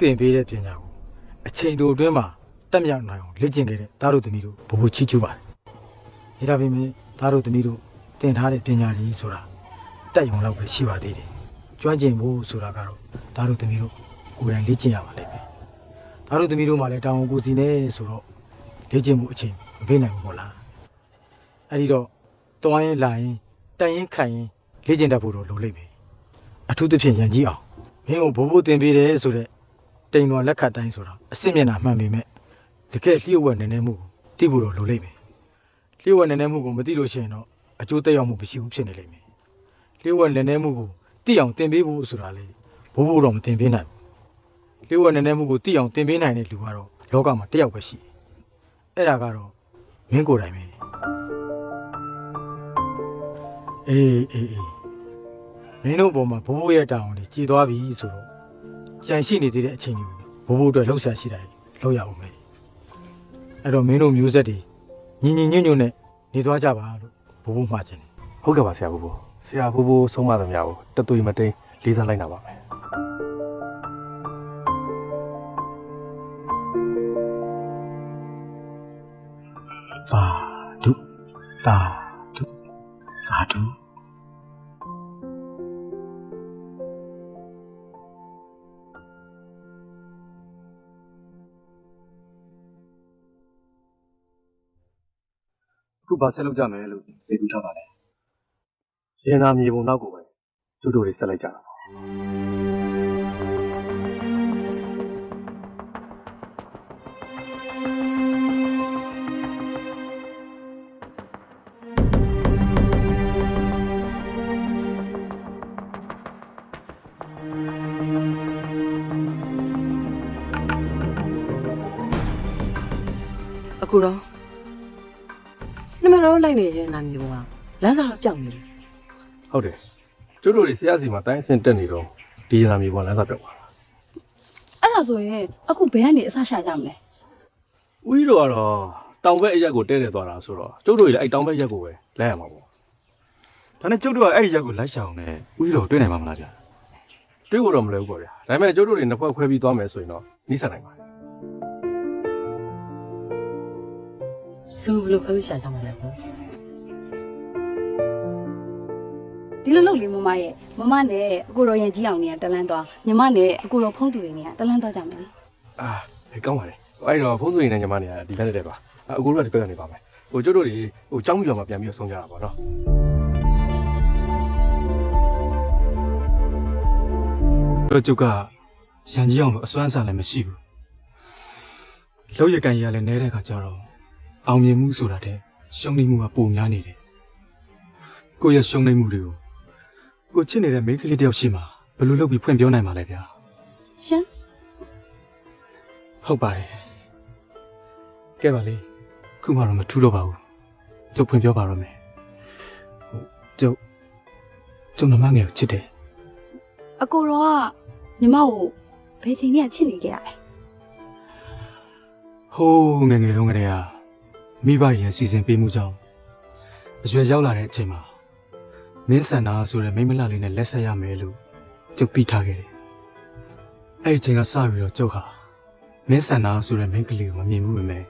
တင်ပေးတဲ့ပညာကိုအချိန်တိုအတွင်းမှာတက်မြောက်နိုင်အောင်လေ့ကျင့်ခဲ့တဲ့သားတို့သမီးတို့ဘိုးဘိုးချီးကျူးပါတယ်။ဒါဒါပေမဲ့သားတို့သမီးတို့သင်ထားတဲ့ပညာတွေဆိုတာတက်ရုံလောက်ပဲရှိပါသေးတယ်။ကျွမ်းကျင်ဖို့ဆိုတာကတော့သားတို့သမီးတို့ကိုယ်တိုင်လေ့ကျင့်ရပါလိမ့်မယ်။သားတို့သမီးတို့မှလည်းတောင်းကိုယ်စီနေဆိုတော့လေ့ကျင့်မှုအချိန်မပေးနိုင်ဘူးပေါ့လား။အဲဒီတော့တွားရင်လာရင်တိုင်ရင်ခိုင်ရင်လေ့ကျင့်တတ်ဖို့တော့လိုလိမ့်မယ်။အထူးသဖြင့်ရန်ကြီးအောင်မင်းကိုဘိုးဘိုးတင်ပေးတယ်ဆိုတဲ့ တိမ်တော်လက်ခတ်တိုင်းဆိုတာအစစ်မျက်နှာမှန်ပေမဲ့တကယ်လျှို့ဝှက်နေနေမှုကိုသိဖို့တော့လိုလိမ့်မယ်လျှို့ဝှက်နေနေမှုကိုမသိလို့ရှိရင်တော့အကျိုးသက်ရောက်မှုမရှိဘူးဖြစ်နေလိမ့်မယ်လျှို့ဝှက်နေနေမှုကိုသိအောင်တင်ပေးဖို့ဆိုတာလေဘိုးဘိုးတော့မတင်ပေးနိုင်ဘူးလျှို့ဝှက်နေနေမှုကိုသိအောင်တင်ပေးနိုင်တဲ့လူကတော့လောကမှာတစ်ယောက်ပဲရှိတယ်အဲ့ဒါကတော့မင်းကိုယ်တိုင်ပဲအေးအေးအေးမင်းတို့ဘုံမှာဘိုးဘိုးရဲ့တောင်းတွေကြည်သွားပြီဆိုတော့ ကြံရှိနေသေးတဲ့အချိန်တွေကိုဘိုးဘိုးအတွက်လှုပ်ရှားရှိတာလှုပ်ရအောင်မယ်အဲ့တော့မင်းတို့မျိုးဆက်တွေညီညီညွတ်ညွတ်နဲ့နေသွားကြပါလို့ဘိုးဘိုးမှာခြင်းတယ်ဟုတ်ကဲ့ပါဆရာဘူဘူဆရာဘူဘူဆုံးမသမျှကိုတသွေမတိန်လေးစားလိုက်တာပါမယ်သာဓုသာဓုသာဓု ဘာဆက်လုပ်ကြမယ်လို့စိတ်ကူးထားပါလဲရင်နာမြေပုံနောက်ကိုပဲကျုပ်တို့တွေဆက်လိုက်ကြတာပါအခုတော့ နမတော်လိုက်နေတဲ့နာမည်ပေါ်ကလမ်းစာတော့ပြောင်းနေတယ်ဟုတ်တယ်ကျုပ်တို့တွေဆရာစီမှာတိုင်းအဆင့်တက်နေတော့ဒီရင်နာမြေပုံလမ်းစာပြောက်ပါလားအဲ့ဒါဆိုရင်အခုဘယ်ကနေအစရှာကြမလဲဦးကြီးတို့ကတော့တောင်ဘက်အရက်ကိုတဲတယ်သွားတာဆိုတော့ကျုပ်တို့တွေလည်းအဲ့တောင်ဘက်ရက်ကိုပဲလဲရမှာပေါ့ဒါနဲ့ကျုပ်တို့ကအဲ့ဒီရက်ကိုလိုက်ရှာအောင်နဲ့ဦးကြီးတော်တွေ့နိုင်မှာမလားဗျာတွေးဖို့တော့မလွယ်ဘူးပေါ့ဗျာဒါပေမဲ့ကျုပ်တို့တွေနှစ်ဖွဲ့ခွဲပြီးသွားမယ်ဆိုရင်တော့နီးစပ်နိုင်ပါ တယ်လူဘယ်လိုခွဲပြီးရှာကြမှာလဲပေါ့ဒီလိုလုပ်လေမမရဲ့မမနဲ့အကိုတော်ရင်ကြီးအောင်နေရတလန်းသွားညီမနဲ့အကိုတော်ဖုံးသူတွေနေရတလန်းသွားကြမယ်လေအာဟဲ့ကောင်းပါလေအဲ့တော့ဖုန်းသွင်းနေညီမနေရဒီလမ်းတက်ပါအအကူတို့ကဒီဘက်ကနေပါမယ်ဟိုကျုပ်တို့တွေဟိုចောင်းမြူတော်မှာပြန်ပြီးတော့ဆုံးကြတာပေါ့နော်တို့ကျုပ်ကရန်ကြီးအောင်လို့အစွမ်းအစားလည်းမရှိဘူးလောက်ရကန်ကြီးကလည်းနဲတဲ့ခါကျတော့ အောင်မြင်မှုဆိုတာတဲ့ရှုံးနေမှုကပိုများနေတယ်ကိုယ့်ရဲ့ရှုံးနေမှုတွေကိုကိုချစ်နေတဲ့မိန်းကလေးတယောက်ရှိမှဘယ်လိုလုပ်ပြီးဖွင့်ပြောနိုင်မှာလဲဗျာရှင်ဟုတ်ပါတယ်ကဲပါလေခုမှတော့မထူးတော့ပါဘူးကျုပ်ဖွင့်ပြောပါတော့မယ်ဟိုကျုပ်ကျုပ်နမငယ်ကိုချစ်တယ်အကိုတော်ကညီမကိုဘယ်ချိန်နဲ့ချစ်နေကြရလဲဟိုးငယ်ငယ်တုန်းကတည်းက မိဘရဲ့စီစဉ်ပေးမှုကြောင့်အရွယ်ရောက်လာတဲ့အချိန်မှာမင်းစန္ဒာဆိုတဲ့မိန်းမလှလေးနဲ့လက်ဆက်ရမယ်လို့ကျုပ်သိထားခဲ့တယ်။အဲ့ဒီအချိန်ကစပြီးတော့ကျုပ်ဟာမင်းစန္ဒာဆိုတဲ့မိန်းကလေးကိုမမြင်ဘူးပဲမယ်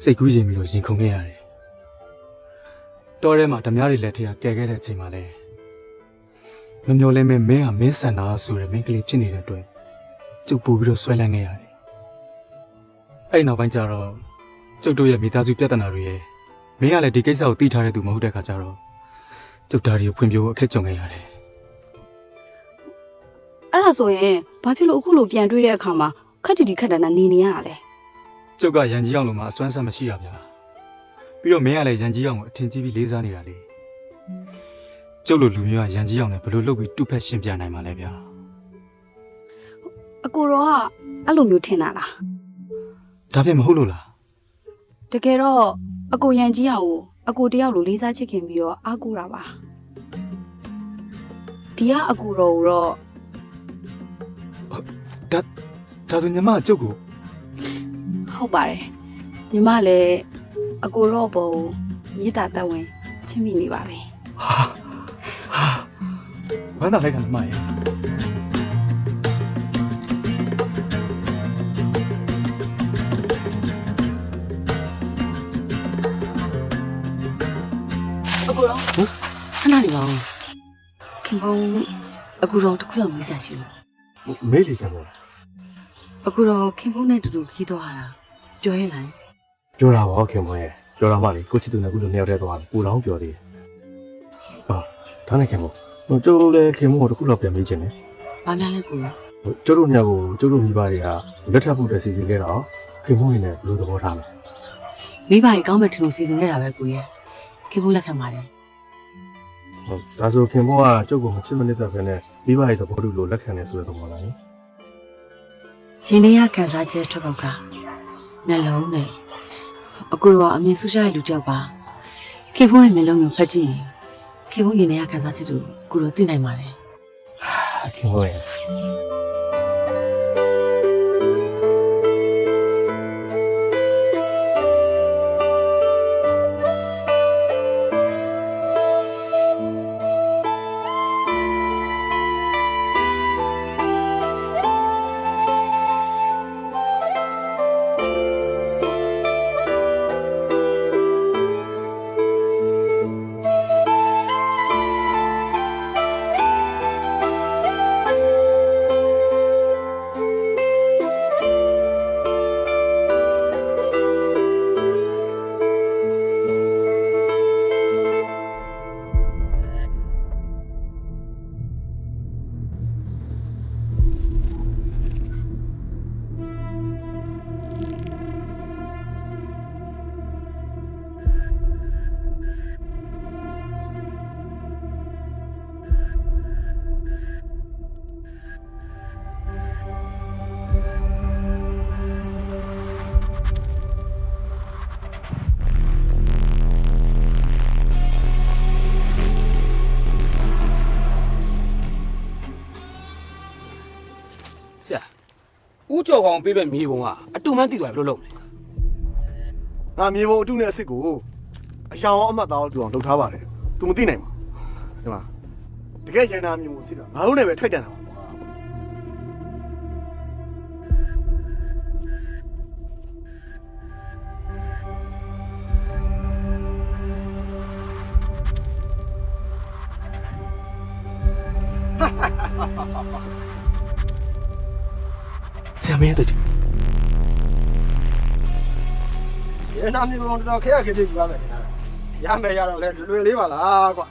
စိတ်ကူးရင်ပြီးတော့ရင်ခုန်ခဲ့ရတယ်။တောထဲမှာဓမြတွေလက်ထက်ကဲခဲ့တဲ့အချိန်မှာလဲမမျော်လင့်မဲ့မင်းဟာမင်းစန္ဒာဆိုတဲ့မိန်းကလေးဖြစ်နေတဲ့အတွက်ကျုပ်ပို့ပြီးတော့ဆွဲလန်းခဲ့ရတယ်အဲ့နောက်ပိုင်းကျတော့ ကျုပ်တို့ရဲ့မိသားစုပြဿနာတွေရဲ့မင်းကလည်းဒီကိစ္စကိုသိထားတဲ့သူမဟုတ်တဲ့ခါကျတော့ကျုပ်သားတွေကိုဖွင့်ပြဖို့အခက်ကြုံခဲ့ရတယ်အဲ့ဒါဆိုရင်ဘာဖြစ်လို့အခုလိုပြန်တွေ့တဲ့အခါမှာခက်တီတီခက်တန်တာနေနေရတာလဲကျုပ်ကရန်ကြီးအောင်လို့မှအစွမ်းဆက်မရှိတာဗျာပြီးတော့မင်းကလည်းရန်ကြီးအောင်ကိုအထင်ကြီးပြီးလေးစားနေတာလေကျုပ်လိုလူမျိုးကရန်ကြီးအောင်နဲ့ဘယ်လိုလုပ်ပြီးတူဖက်ရှင်းပြနိုင်မှာလဲဗျာအကိုတော်ကအဲ့လိုမျိုးထင်တာလားဒါဖြင့်မဟုတ်လို့လား တကယ်တော့အကိုရန်ကြီးအောင်ကိုအကိုတယောက်လိုလေးစားချစ်ခင်ပြီးတော့အားကိုးတာပါဒီကအကိုတော်ကိုတော့ဒါဒါဆိုညီမကကျုပ်ကိုဟုတ်ပါတယ်ညီမလည်းအကိုတော့ဘုံမြေတာတတ်ဝင်ချစ်မိနေပါပဲဟာဟာဝမ်းသာလိုက်တာညီမရဲ့ တော့ခဏနေပါဦးခင်ဗျအခုတော့တစ်ခုလောက်မေးစရာရှိလို့မေးလေခင်ဗျအခုတော့ခင်ဗျနဲ့တူတူခီးသွားတာပြောရင်လိုက်ပြောတာပါခင်ဗျရဲ့ပြောတာမှလေကိုချစ်သူနဲ့ကုလို့နှစ်ယောက်တည်းသွားတယ်ပူလောင်းပြောသေးတယ်ဟာဒါနဲ့ခင်ဗျဟိုကျိုးလည်းခင်ဗျကိုတစ်ခုတော့ပြန်မေးချင်တယ်ဘာများလဲကိုဟိုကျိုးတို့ညကိုကျိုးတို့မိဘတွေကလက်ထပ်ဖို့တည်းစီစဉ်ခဲ့တော့ခင်ဗျရင်းနဲ့ဘယ်လိုသဘောထားလဲမိဘကြီးကောင်းမဲ့ထင်လို့စီစဉ်ခဲ့တာပဲကိုရဲ့ခင်ဗျလက်ခံပါတယ် ဟုတ်ဒါဆိုခင်ဗျကကျုပ်ကိုမချစ်မနစ်သက်ပဲနဲ့မိဘရဲ့သဘောတူလို့လက်ခံနေဆိုတဲ့သဘောလားရင်ထဲရခံစားချက်ထွက်ပေါက်ကမျက်လုံးနဲ့အခုတော့အမြင်ဆူရှားတဲ့လူကြောက်ပါခင်ဗျရဲ့မျက်လုံးကိုဖတ်ကြည့်ရင်ခင်ဗျရင်ထဲရခံစားချက်တို့ကိုတော့သိနိုင်ပါတယ်ခင်ဗျ ဆရာဦးကျော်ကောင်ပေးမဲ့မြေပုံကအတူမှန်းသိသွားပြီဘယ်လိုလုပ်လဲငါမြေပုံအတုနဲ့အစ်စ်ကိုအရှောင်အောင်အမှတ်သားအောင်တူအောင်လုပ်ထားပါတယ်။ तू မသိနိုင်ပါဘူး။ဒီမှာတကယ်ရန်နာမြေပုံစစ်တာငါတို့နဲ့ပဲထိုက်တန်တာပါ မင်းတို့ရန်နာမြေပုံတော်တော်ခက်ရခက်ဖြစ်ယူရမယ်ထင်တာရမယ်ရတော့လဲလွယ်လွယ်လေးပါလားကွာ